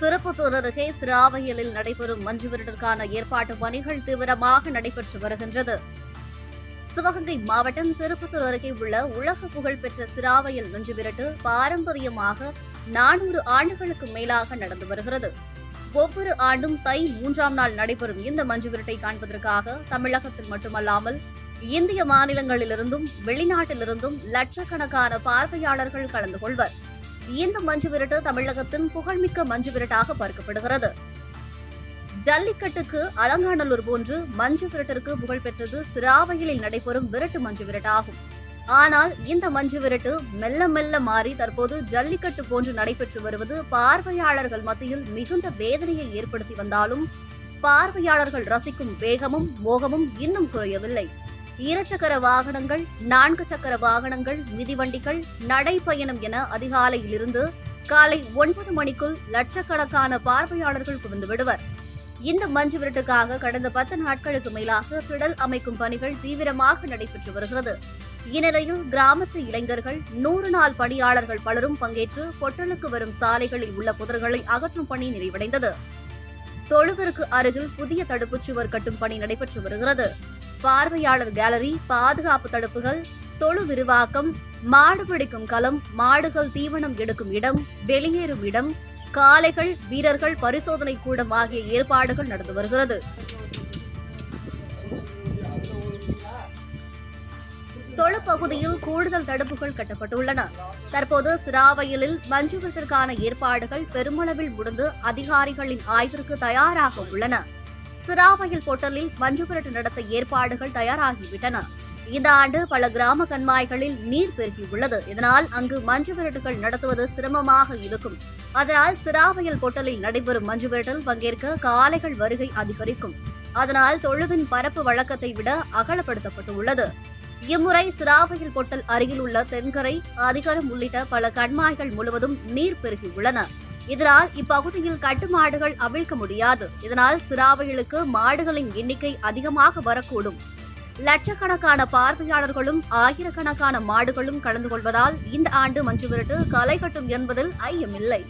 திருப்பத்தூர் அருகே சிராவையலில் நடைபெறும் மஞ்சு விரட்டிற்கான ஏற்பாட்டு பணிகள் தீவிரமாக நடைபெற்று வருகின்றது. சிவகங்கை மாவட்டம் திருப்பத்தூர் அருகே உள்ள உலக புகழ்பெற்ற சிராவையல் மஞ்சு விரட்டு பாரம்பரியமாக நானூறு ஆண்டுகளுக்கு மேலாக நடந்து வருகிறது. ஒவ்வொரு ஆண்டும் தை மூன்றாம் நாள் நடைபெறும் இந்த மஞ்சு விரட்டை காண்பதற்காக தமிழகத்தில் மட்டுமல்லாமல் இந்திய மாநிலங்களிலிருந்தும் வெளிநாட்டிலிருந்தும் லட்சக்கணக்கான பார்வையாளர்கள் கலந்து கொள்வர். இந்த மஞ்சு விரட்டு தமிழகத்தின் புகழ்மிக்க மஞ்சு விரட்டாக பார்க்கப்படுகிறது. ஜல்லிக்கட்டுக்கு அலங்காநல்லூர் போன்று மஞ்சு விரட்டிற்கு புகழ்பெற்றது சிராவையிலில் நடைபெறும் விரட்டு மஞ்சு விரட்டாகும். ஆனால் இந்த மஞ்சு விரட்டு மெல்ல மெல்ல மாறி தற்போது ஜல்லிக்கட்டு போன்று நடைபெற்று வருவது பார்வையாளர்கள் மத்தியில் மிகுந்த வேதனையை ஏற்படுத்தி வந்தாலும் பார்வையாளர்கள் ரசிக்கும் வேகமும் மோகமும் இன்னும் குறையவில்லை. இருசக்கர வாகனங்கள் நான்கு சக்கர வாகனங்கள் மிதிவண்டிகள் நடைப்பயணம் என அதிகாலையிலிருந்து காலை ஒன்பது மணிக்குள் லட்சக்கணக்கான பார்வையாளர்கள் குவிந்து விடுவர். இந்த மஞ்சு விரட்டுக்காக கடந்த பத்து நாட்களுக்கு மேலாக திடல் அமைக்கும் பணிகள் தீவிரமாக நடைபெற்று வருகிறது. இந்நிலையில் கிராமத்து இளைஞர்கள் நூறு நாள் பணியாளர்கள் பலரும் பங்கேற்று பொட்டலுக்கு வரும் சாலைகளில் உள்ள புதர்களை அகற்றும் பணி நிறைவடைந்தது. தொழுவிற்கு அருகில் புதிய தடுப்புச் சுவர் கட்டும் பணி நடைபெற்று வருகிறது. பார்வையாளர் கேலரி பாதுகாப்பு தடுப்புகள் தொழு விரிவாக்கம் மாடு பிடிக்கும் களம் மாடுகள் தீவனம் எடுக்கும் இடம் வெளியேறும் இடம் காளைகள் வீரர்கள் பரிசோதனை கூடம் ஆகிய ஏற்பாடுகள் நடந்து வருகிறது. தொழுப்பகுதியில் கூடுதல் தடுப்புகள் கட்டப்பட்டுள்ளன. தற்போது சிராவயலில் மஞ்சுவத்திற்கான ஏற்பாடுகள் பெருமளவில் முடிந்து அதிகாரிகளின் ஆய்விற்கு தயாராக உள்ளன. சிராவையில் பொட்டலில் மஞ்சுவிரட்டு நடத்த ஏற்பாடுகள் தயாராகிவிட்டன. இந்த ஆண்டு பல கிராம கண்மாய்களில் நீர் பெருகியுள்ளது. இதனால் அங்கு மஞ்சு விரட்டுகள் நடத்துவது சிரமமாக இருக்கும். அதனால் சிராவையில் பொட்டலில் நடைபெறும் மஞ்சு விரட்டில் பங்கேற்க காளைகள் வருகை அதிகரிக்கும். அதனால் தொழுவின் பரப்பு வழக்கத்தை விட அகலப்படுத்தப்பட்டுள்ளது. இம்முறை சிராவையில் பொட்டல் அருகில் உள்ள தென்கரை அதிகாரம் உள்ளிட்ட பல கண்மாய்கள் முழுவதும் நீர் பெருகியுள்ளன. இதனால் இப்பகுதியில் கட்டுமாடுகள் அவிழ்க்க முடியாது. இதனால் சிராவைகளுக்கு மாடுகளின் எண்ணிக்கை அதிகமாக வரக்கூடும். லட்சக்கணக்கான பார்வையாளர்களும் ஆயிரக்கணக்கான மாடுகளும் கலந்து கொள்வதால் இந்த ஆண்டு மஞ்சு விரட்டு களை கட்டும் என்பதில் ஐயமில்லை.